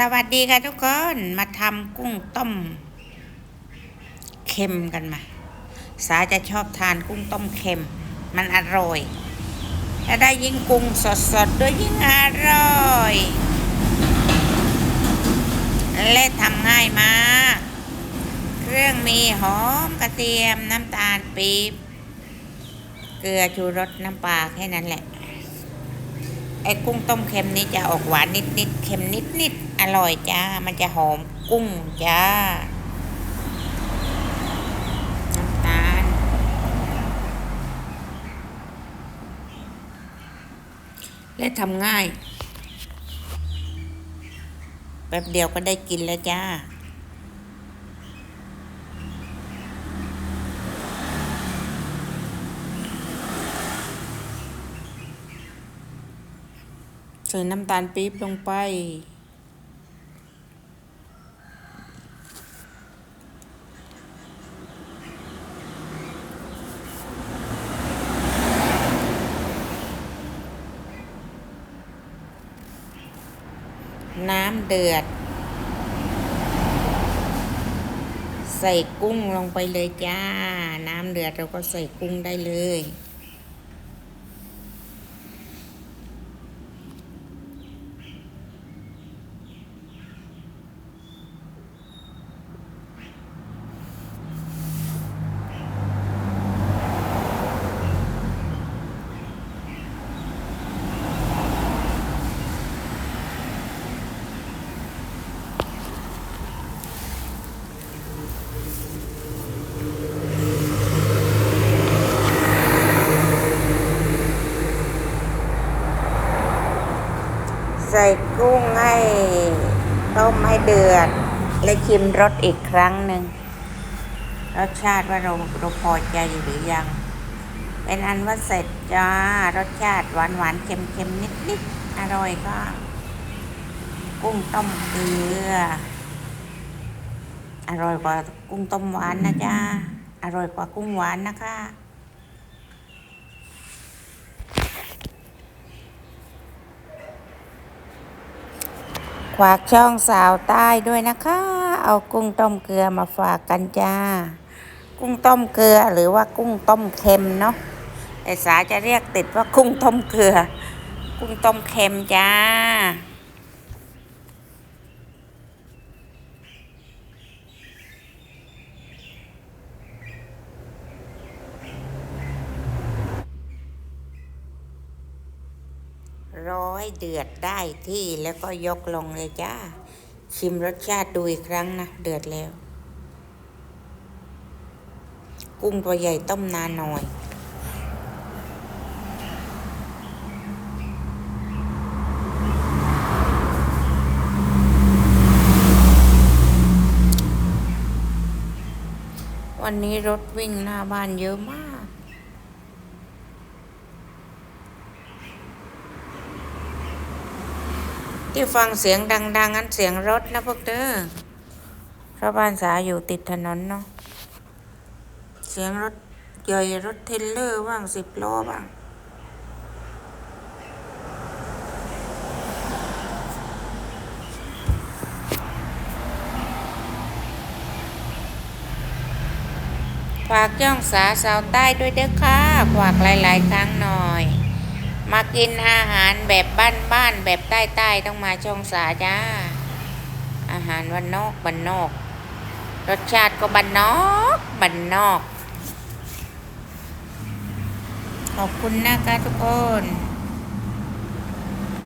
สวัสดีค่ะทุกคนมาทำกุ้งต้มเค็มกันมา สาจะชอบทานกุ้งต้มเค็ม มันอร่อยถ้าได้ยิ่งกุ้งสดๆด้วยยิ่งอร่อย และทำง่ายมาก เครื่องมีหอมกระเทียมน้ำตาลปี๊บเกลือชูรสน้ำปลาแค่นั้นแหละไอ้กุ้งต้มเค็มนี้จะออกหวานนิดๆ เค็มนิดๆ อร่อยจ้า มันจะหอมกุ้งจ้า น้ำตาล และทำง่าย แป๊บเดียวก็ได้กินแล้วจ้าใส่น้ำตาลปี๊บลงไป น้ำเดือด ใส่กุ้งลงไปเลยจ้า น้ำเดือดเราก็ใส่กุ้งได้เลย ใส่กุ้งให้ต้มให้เดือด และชิมรสอีกครั้งหนึ่งรสชาติว่าเราเราพอใจหรือยัง เป็นอันว่าเสร็จจ้ารสชาติหวานหวานเค็มเค็มนิดนิดอร่อยก็ กุ้งต้มเกลือ อร่อยกว่ากุ้งต้มหวานนะจ้าอร่อยกว่ากุ้งหวานนะคะ ฝากช่องสาวใต้ด้วยนะคะ เอากุ้งต้มเกลือมาฝากกันจ้า กุ้งต้มเกลือหรือว่ากุ้งต้มเค็มเนาะแต่สาจะเรียกติดว่ากุ้งต้มเกลือ กุ้งต้มเค็มจ้า ร้อยเดือดได้ที่แล้วก็ยกลงเลยจ้า ชิมรสชาติดูอีกครั้งนะ เดือดแล้ว กุ้งตัวใหญ่ต้มนานหน่อยวันนี้รถวิ่งหน้าบ้านเยอะมาก ที่ฟังเสียงดังๆนั้นเสียงรถนะพวกเด้อเพราะบ้านสาอยู่ติดถนนเนาะ เสียงรถใหญ่รถเทรลเลอร์บ้างสิบล้อบ้างฝากย่องสาสาวใต้ด้วยเด้อค่ะฝากหลาย ๆ ครั้งหน่อย มากินอาหารแบบบ้านๆแบบใต้ๆต้องมาช่องสาจ้า อาหารวันนอกบันนอก รสชาติก็บันนอกบันนอก ขอบคุณนะคะทุกคน